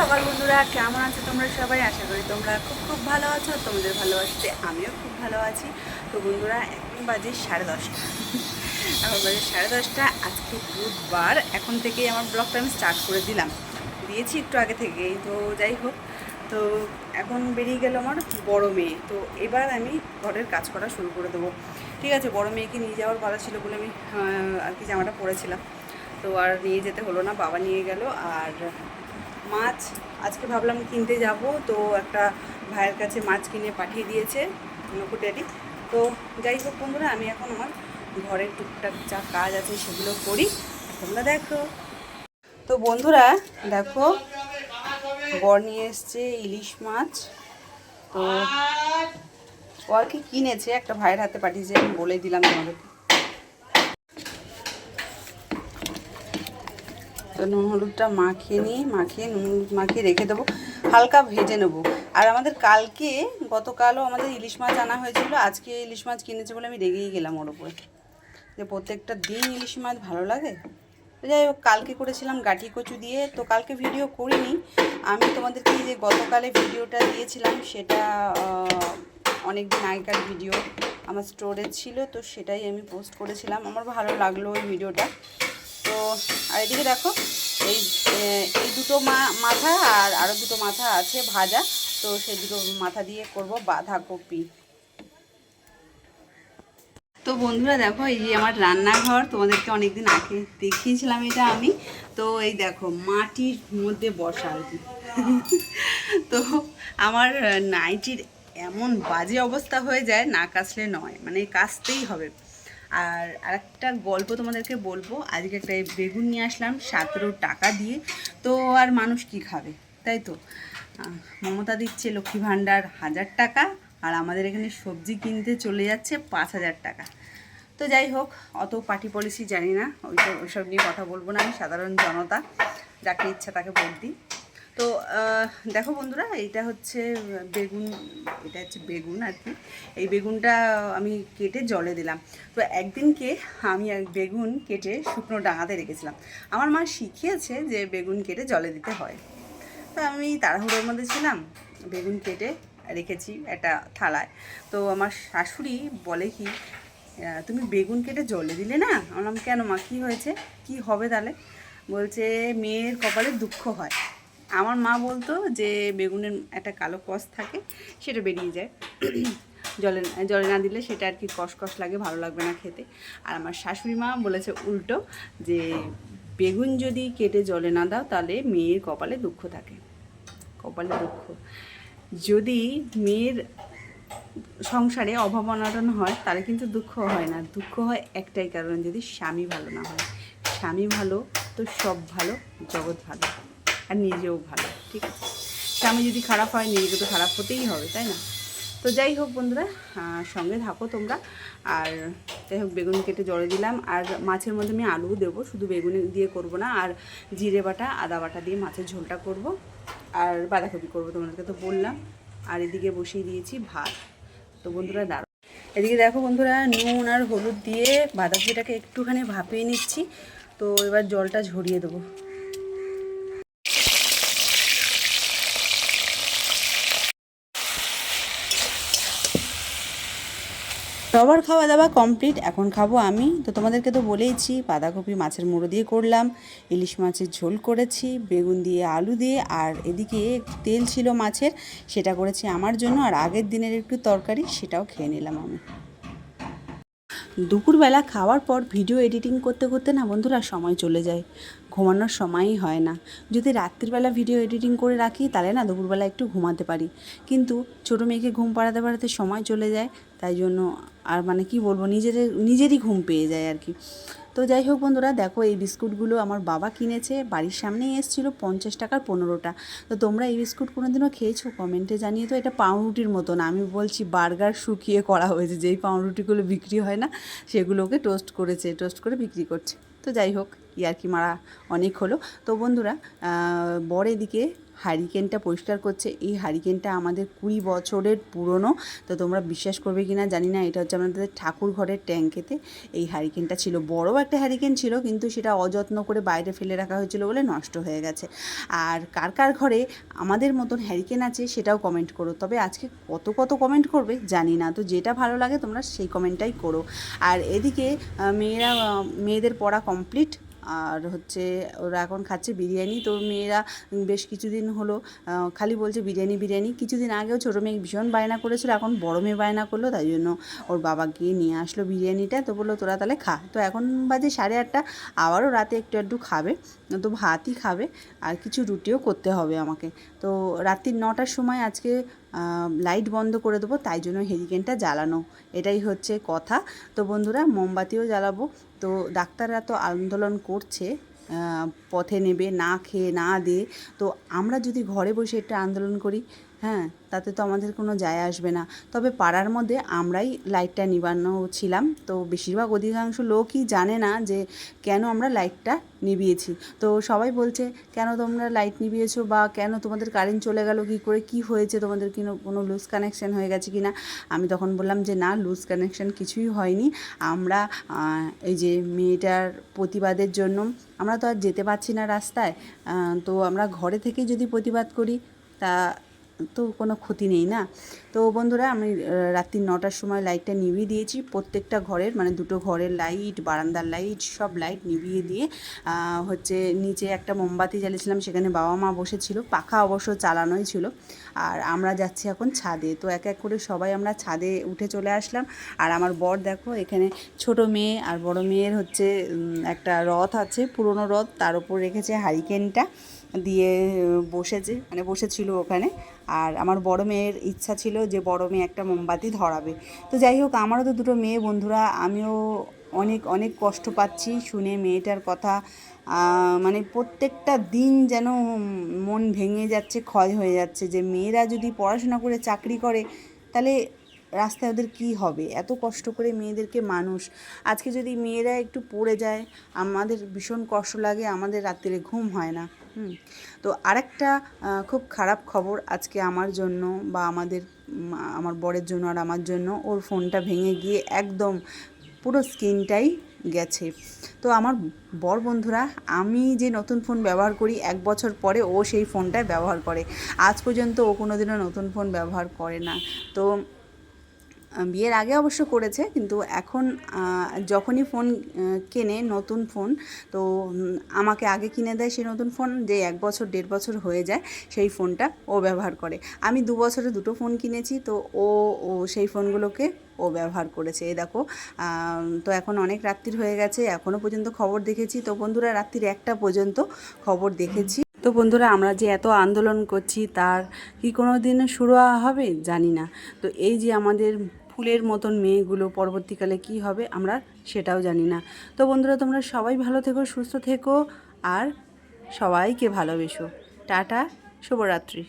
সকাল বন্ধুরা, কেমন আছো তোমরা সবাই? আশা করি তোমরা খুব খুব ভালো আছো তোমাদের ভালোবাসতে আমিও খুব ভালো আছি। তো বন্ধুরা, এখন বাজে সাড়ে দশটা। এখন বাজে সাড়ে দশটা, আজকে বুধবার। এখন থেকেই আমার ব্লগটা আমি স্টার্ট করে দিলাম। দিয়েছি একটু আগে থেকেই, তো যাই হোক। তো এখন বেরিয়ে গেল আমার বড় মেয়ে। তো এবার আমি ঘরের কাজ করা শুরু করে দেবো। ঠিক আছে, বড় মেয়েকে নিয়ে যাওয়ার কথা ছিল বলে আমি আর কি জামাটা পরেছিলাম। তো আর নিয়ে যেতে হলো না, বাবা নিয়ে গেল। আর মাছ, আজকে ভাবলাম কিনতে যাব, তো একটা ভাইয়ের কাছে মাছ কিনে পাঠিয়ে দিয়েছে নকুটারি তো যাই হোক বন্ধুরা, আমি এখন আমার ঘরের টুকটাক যা কাজ আছে সেগুলো করি, তোমরা দেখো। তো বন্ধুরা, দেখো বর নিয়ে এসছে ইলিশ মাছ। তো ও আর কি কিনেছে, একটা ভাইয়ের হাতে পাঠিয়েছে, আমি বলে দিলাম তোমাদেরকে। তো নুন হলুদটা মাখিয়ে নিয়ে, মাখিয়ে নুন মাখিয়ে রেখে দেবো। হালকা ভেজে নেব। আর আমাদের কালকে, গতকালও আমাদের ইলিশ মাছ আনা হয়েছিল, আজকে ইলিশ মাছ কিনেছে বলে আমি রেগেই গেলাম ওর উপরে যে প্রত্যেকটা দিন ইলিশ মাছ ভালো লাগে? যাই হোক, কালকে করেছিলাম গাঠি কচু দিয়ে, তো কালকে ভিডিও করিনি। আমি তোমাদেরকে যে গতকালে ভিডিওটা দিয়েছিলাম, সেটা অনেক দিন আগেকার ভিডিও আমার স্টোরেজ ছিল, তো সেটাই আমি পোস্ট করেছিলাম। আমার ভালো লাগল ওই ভিডিওটা। তো, আর এদিকে দেখো, এই এই দুটো মা, মাথা আর আরও দুটো মাথা আছে ভাজা, তো সেই দুটো মাথা দিয়ে করব বাঁধাকপি। তো বন্ধুরা দেখো, এই যে আমার রান্নাঘর, তোমাদেরকে অনেকদিন আগে দেখিয়েছিলাম এটা আমি। তো এই দেখো, মাটির মধ্যে বসা তো আমার নাইটির এমন বাজে অবস্থা হয়ে যায়, না কাচলে নয় মানে কাচতেই হবে। আর আরেকটা গল্প তোমাদেরকে বলব। আজকে একটা বেগুন নিয়ে আসলাম, সতেরো টাকা দিয়ে। তো আর মানুষ কি খাবে, তাই তো? মমতা দিচ্ছে লক্ষ্মী ভাণ্ডার হাজার টাকা, আর আমাদের এখানে সবজি কিনতে চলে যাচ্ছে পাঁচ হাজার টাকা। তো যাই হোক, অত পার্টি পলিসি জানি না ওইসব ওইসব নিয়ে কথা বলব না আমি, সাধারণ জনতা, যাকে ইচ্ছা তাকে দিই। তো দেখো বন্ধুরা, এইটা হচ্ছে বেগুন, এটা হচ্ছে বেগুন আর কি। এই বেগুনটা আমি কেটে জলে দিলাম। তো একদিনকে আমি বেগুন কেটে শুকনো ডাঙাতে রেখেছিলাম। আমার মা শিখিয়েছে যে বেগুন কেটে জলে দিতে হয়। তো আমি তাড়াহুড়োর মধ্যে ছিলাম, বেগুন কেটে রেখেছি একটা থালায়। তো আমার শাশুড়ি বলে কি তুমি বেগুন কেটে জলে দিলে না? বললাম, কেন মা, কী হয়েছে? কি হবে তাহলে? বলছে, মেয়ের কপালে দুঃখ হয়। আমার মা বলতো যে বেগুনের একটা কালো কষ থাকে, সেটা বেরিয়ে যায়। জলে জলে না দিলে সেটা আর কি কষ কষ লাগে, ভালো লাগবে না খেতে। আর আমার শাশুড়ি মা বলেছে উল্টো যে, বেগুন যদি কেটে জলে না দাও, তাহলে মেয়ের কপালে দুঃখ থাকে। কপালে দুঃখ। যদি মেয়ের সংসারে অভাব অনটন হয়, তাহলে কিন্তু দুঃখ হয় না। দুঃখ হয় একটাই কারণ, যদি স্বামী ভালো না হয়। স্বামী ভালো, তো সব ভালো, জগৎ ভালো। আর নিজেও ভালো, ঠিক আছে? স্বামী যদি খারাপ হয়, নিজেকে তো খারাপ হতেই হবে, তাই না? তো যাই হোক বন্ধুরা সঙ্গে থাকো তোমরা। আর যাই হোক, বেগুন কেটে জলে দিলাম। আর মাছের মধ্যে আমি আলু দেবো, শুধু বেগুন দিয়ে করব না। আর জিরে বাটা, আদা বাটা দিয়ে মাছের ঝোলটা করব। আর বাঁধাকপি করব, তোমাদেরকে তো বললাম। আর এদিকে বসিয়ে দিয়েছি ভাত। তো বন্ধুরা দাঁড়ো এদিকে দেখো বন্ধুরা, নুন আর হলুদ দিয়ে বাঁধাকপিটাকে একটুখানি ভাপিয়ে নিচ্ছি। তো এবার জলটা ঝরিয়ে দেবো। সবার খাওয়া দাওয়া কমপ্লিট এখন খাব আমি। তো তোমাদেরকে তো বলেইছি, বাঁধাকপি মাছের মুড়ো দিয়ে করলাম, ইলিশ মাছের ঝোল করেছি, বেগুন দিয়ে আলু দিয়ে, আর এদিকে তেল ছিল মাছের, সেটা করেছি আমার জন্য, আর আগের দিনের একটু তরকারি, সেটাও খেয়ে নিলাম আমি। দুপুরবেলা খাওয়ার পর ভিডিও এডিটিং করতে করতে না বন্ধুরা সময় চলে যায়। ঘুমানোর সময়ই হয় না। যদি রাত্রিবেলা ভিডিও এডিটিং করে রাখি, তাহলে না দুপুরবেলা একটু ঘুমাতে পারি। কিন্তু ছোটো মেয়েকে ঘুম পাড়াতে পাড়াতে সময় চলে যায়, তাই জন্য আর মানে কি বলব, নিজের, নিজেরই ঘুম পেয়ে যায় আর কি। তো যাই হোক বন্ধুরা, দেখো এই বিস্কুটগুলো আমার বাবা কিনেছে, বাড়ির সামনেই এসেছিল পঞ্চাশ টাকার পনেরোটা। তো তোমরা এই বিস্কুট কোনোদিনও খেয়েছো? কমেন্টে জানিয়ে তো এটা পাউরুটির মতন আমি বলছি বার্গার শুকিয়ে করা হয়েছে, যেই পাউরুটিগুলো বিক্রি হয় না, সেগুলোকে টোস্ট করেছে, টোস্ট করে বিক্রি করছে। তো যাই হোক। ইয়ার্কি মারা অনেক হলো। তো বন্ধুরা বর এদিকে হারিকেনটা পরিষ্কার করছে। এই হারিকেনটা আমাদের কুড়ি বছরের পুরনো। তো তোমরা বিশ্বাস করবে কি না জানি না। এটা হচ্ছে আমাদের ঠাকুর ঘরের ট্যাঙ্কেতে এই হারিকেনটা ছিল। বড় একটা হারিকেন ছিল, কিন্তু সেটা অযত্ন করে বাইরে ফেলে রাখা হয়েছিল বলে নষ্ট হয়ে গেছে। আর কার কার ঘরে আমাদের মতন হ্যারিকেন আছে সেটাও কমেন্ট করো। তবে আজকে কত কত কমেন্ট করবে জানি না। তো যেটা ভালো লাগে তোমরা সেই কমেন্টটাই করো। আর এদিকে মেয়েরা মেয়েদের পড়া কমপ্লিট আর হচ্ছে ওরা এখন খাচ্ছে বিরিয়ানি। তো মেয়েরা বেশ কিছুদিন হলো খালি বলছে বিরিয়ানি বিরিয়ানি। কিছুদিন আগেও ছোটো মেয়ে ভীষণ বায়না করেছিল, এখন বড় মেয়ে বায়না করল, তাই জন্য ওর বাবা গিয়ে নিয়ে আসলো বিরিয়ানিটা। তো বলল, তোরা তাহলে খা। তো এখন বাজে সাড়ে আটটা, আবারও রাতে একটু একটু খাবে, তো ভাতই খাবে, আর কিছু রুটিও করতে হবে আমাকে। তো রাত্রির নটার সময় আজকে লাইট বন্ধ করে দেবো, তাই জন্য হেরিকেনটা জ্বালানো। এটাই হচ্ছে কথা। তো বন্ধুরা, মোমবাতিও জ্বালাবো তো ডাক্তাররা তো আন্দোলন করছে পথে নেবে, না খেয়ে, না দিয়ে। তো আমরা যদি ঘরে বসে একটা আন্দোলন করি হ্যাঁ তাতে তো আমাদের কোনো যায় আসবে না। তবে পাড়ার মধ্যে আমরাই লাইটটা নিবানো ছিলাম। তো বেশিরভাগ অধিকাংশ লোকই জানে না যে কেন আমরা লাইটটা নিভিয়েছি। তো সবাই বলছে, কেন তোমরা লাইট নিভিয়েছো বা কেন তোমাদের কারেন্ট চলে গেল? কী করে? কি হয়েছে? তোমাদের কি কোনো লুজ কানেকশন হয়ে গেছে কি না আমি তখন বললাম যে, না লুজ কানেকশন কিছুই হয়নি। আমরা এই যে মেয়েটার প্রতিবাদের জন্য, আমরা তো আর যেতে পারছি না রাস্তায়। তো আমরা ঘরে থেকেই যদি প্রতিবাদ করি, তা তো কোনো ক্ষতি নেই না? তো বন্ধুরা আমি রাত্রি নটার সময় লাইটটা নিভিয়ে দিয়েছি। প্রত্যেকটা ঘরের মানে দুটো ঘরের লাইট বারান্দার লাইট সব লাইট নিভিয়ে দিয়ে হচ্ছে নিচে একটা মোমবাতি জ্বালিয়েছিলাম। সেখানে বাবা মা বসেছিল। পাখা অবশ্য চালানোই ছিল। আর আমরা যাচ্ছি এখন ছাদে। তো এক এক করে সবাই আমরা ছাদে উঠে চলে আসলাম। আর আমার বর দেখো, এখানে ছোট মেয়ে আর বড় মেয়ের হচ্ছে একটা রথ আছে, পুরনো রথ। তার উপর রেখেছে হারিকেনটা দিয়ে বসেছে মানে বসেছিল ওখানে। আর আমার বড় মেয়ের ইচ্ছা ছিল যে বড় মেয়ে একটা মোমবাতি ধরাবে। তো যাই হোক, আমারও তো দুটো মেয়ে, বন্ধুরা। আমিও অনেক অনেক কষ্ট পাচ্ছি শুনে মেয়েটার কথা। মানে প্রত্যেকটা দিন যেন মন ভেঙে যাচ্ছে, ক্ষয় হয়ে যাচ্ছে। যে মেয়েরা যদি পড়াশোনা করে চাকরি করে, তাহলে রাস্তায় ওদের কী হবে? এত কষ্ট করে মেয়েদেরকে মানুষ। আজকে যদি মেয়েরা একটু পড়ে যায়, আমাদের ভীষণ কষ্ট লাগে, আমাদের রাত্রে ঘুম হয় না। হুম। তো আরেকটা খুব খারাপ খবর আজকে আমার জন্য বা আমাদের আমার বরের জন্য আর আমার জন্য, ওর ফোনটা ভেঙে গিয়ে একদম পুরো স্ক্রিনটাই গেছে। তো আমার বর বন্ধুরা, আমি যে নতুন ফোন ব্যবহার করি, এক বছর পরে ও সেই ফোনটাই ব্যবহার করে। আজ পর্যন্ত ও কোনোদিনও নতুন ফোন ব্যবহার করে না। তো বিয়ের আগে অবশ্য করেছে, কিন্তু এখন যখনই ফোন কেনে নতুন ফোন তো আমাকে আগে কিনে দেয় সেই নতুন ফোন যে এক বছর, দেড় বছর হয়ে যায় সেই ফোনটা ও ব্যবহার করে। আমি দু বছরে দুটো ফোন কিনেছি, তো ও ও সেই ফোনগুলোকে ও ব্যবহার করেছে। এই দেখো তো এখন অনেক রাত্রির হয়ে গেছে এখনও পর্যন্ত খবর দেখেছি। তো বন্ধুরা, রাত্রির একটা পর্যন্ত খবর দেখেছি। তো বন্ধুরা, আমরা যে এত আন্দোলন করছি, তার কি কোনো দিন শুরু হবে জানি না। তো এই যে আমাদের ফুলের মতন মেয়েগুলো পরবর্তীকালে কি হবে আমরা সেটাও জানি না। তো বন্ধুরা, তোমরা সবাই ভালো থেকো, সুস্থ থেকো আর সবাইকে ভালোবেসো। টাটা, শুভরাত্রি।